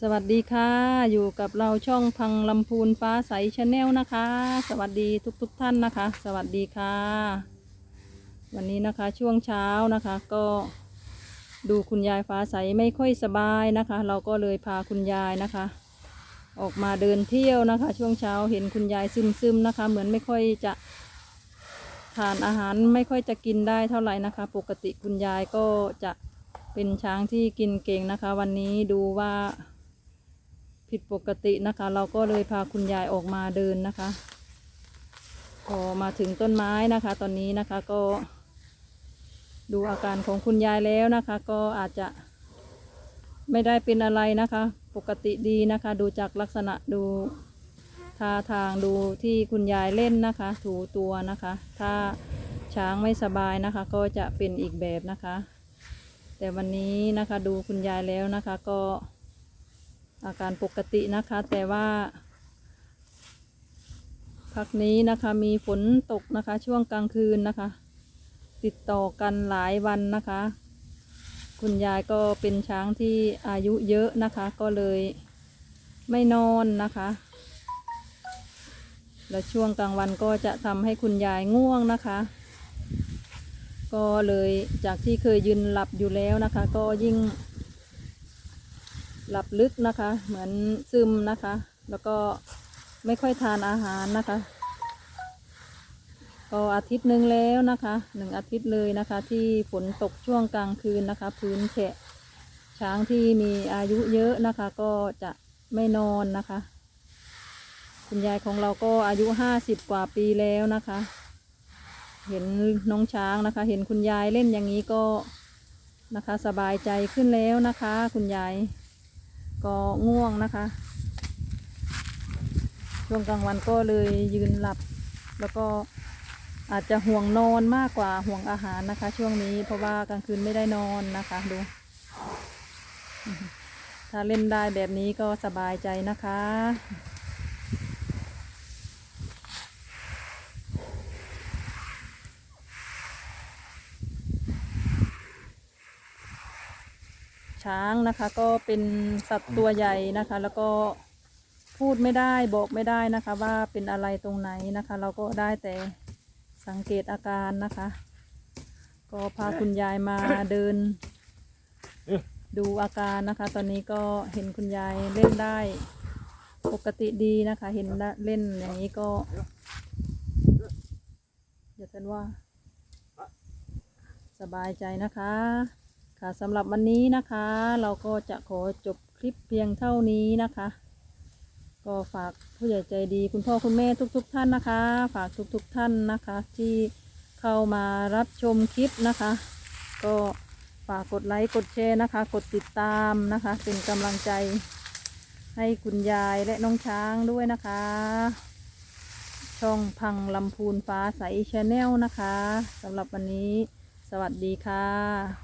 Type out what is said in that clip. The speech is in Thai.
สวัสดีค่ะ อยู่กับเราช่องพังลำพูนฟ้าใสชาแนลนะคะ สวัสดีทุกๆทท่านนะคะ สวัสดีค่ะ วันนี้นะคะช่วงเช้านะคะ ก็ดูคุณยายฟ้าใสไม่ค่อยสบายนะคะ เราก็เลยพาคุณยายนะคะ ออกมาเดินเที่ยวนะคะ ช่วงเช้าเห็นคุณยายซึมๆนะคะ เหมือนไม่ค่อยจะทานอาหารไม่ค่อยจะกินได้เท่าไหร่นะคะ ปกติคุณยายก็จะเป็นช้างที่กินเก่งนะคะ วันนี้ดูว่า ผิดปกตินะคะ เราก็เลยพาคุณยายออกมาเดินนะคะพอมาถึงต้นไม้นะคะ ตอนนี้นะคะก็ ดูอาการของคุณยายแล้วนะคะ ก็อาจจะไม่ได้เป็นอะไรนะคะ ปกติดีนะคะ ดูจากลักษณะดูท่าทางดูที่คุณยายเล่นนะคะ ถูตัวนะคะ ถ้าช้างไม่สบายนะคะ ก็จะเป็นอีกแบบนะคะ แต่วันนี้นะคะดูคุณยายแล้วนะคะก็ อาการปกตินะคะ แต่ว่าพักนี้นะคะมีฝนตกนะคะ ช่วงกลางคืนนะคะ ติดต่อกันหลายวันนะคะ คุณยายก็เป็นช้างที่อายุเยอะนะคะ ก็เลยไม่นอนนะคะ และช่วงกลางวันก็จะทำให้คุณยายง่วงนะคะ ก็เลยจากที่เคยยืนหลับอยู่แล้วนะคะ ก็ยิ่ง หลับลึกนะคะ เหมือนซึมนะคะ แล้วก็ไม่ค่อยทานอาหารนะคะ ก็อาทิตย์หนึ่งแล้วนะคะหนึ่งอาทิตย์เลยนะคะ ที่ฝนตกช่วงกลางคืนนะคะ พื้นแฉะช้างที่มีอายุเยอะนะคะ ก็จะไม่นอนนะคะ คุณยายของเราก็อายุห้าสิบกว่าปีแล้วนะคะ เห็นน้องช้างนะคะ เห็นคุณยายเล่นอย่างนี้ก็นะคะ สบายใจขึ้นแล้วนะคะ คุณยาย ก็ง่วงนะคะ ช่วงกลางวันก็เลยยืนหลับ แล้วก็อาจจะห่วงนอนมากกว่าห่วงอาหารนะคะ ช่วงนี้เพราะว่ากลางคืนไม่ได้นอนนะคะดู ถ้าเล่นได้แบบนี้ก็สบายใจนะคะ ช้างนะคะ ก็เป็นสัตว์ตัวใหญ่นะคะ แล้วก็พูดไม่ได้บอกไม่ได้นะคะ ว่าเป็นอะไรตรงไหนนะคะ เราก็ได้แต่สังเกตอาการนะคะ ก็พาคุณยายมาเดิน ดูอาการนะคะ ตอนนี้ก็เห็นคุณยายเล่นได้ปกติดีนะคะ เห็นเล่นอย่างนี้ก็เดี๋ยวฉันว่า สบายใจนะคะ ค่ะสำหรับวันนี้นะคะ เราก็จะขอจบคลิปเพียงเท่านี้นะคะ ก็ฝากผู้ใหญ่ใจดีคุณพ่อคุณแม่ทุกๆทท่านนะคะ ฝากทุกๆทท่านนะคะ ที่เข้ามารับชมคลิปนะคะ ก็ฝากกดไลค์กดแชร์นะคะ กดติดตามนะคะ เป็นกำลังใจให้คุณยายและน้องช้างด้วยนะคะ ช่องพังลำพูนฟ้าใสชาแนลนะคะสำหรับวันนี้ สวัสดีค่ะ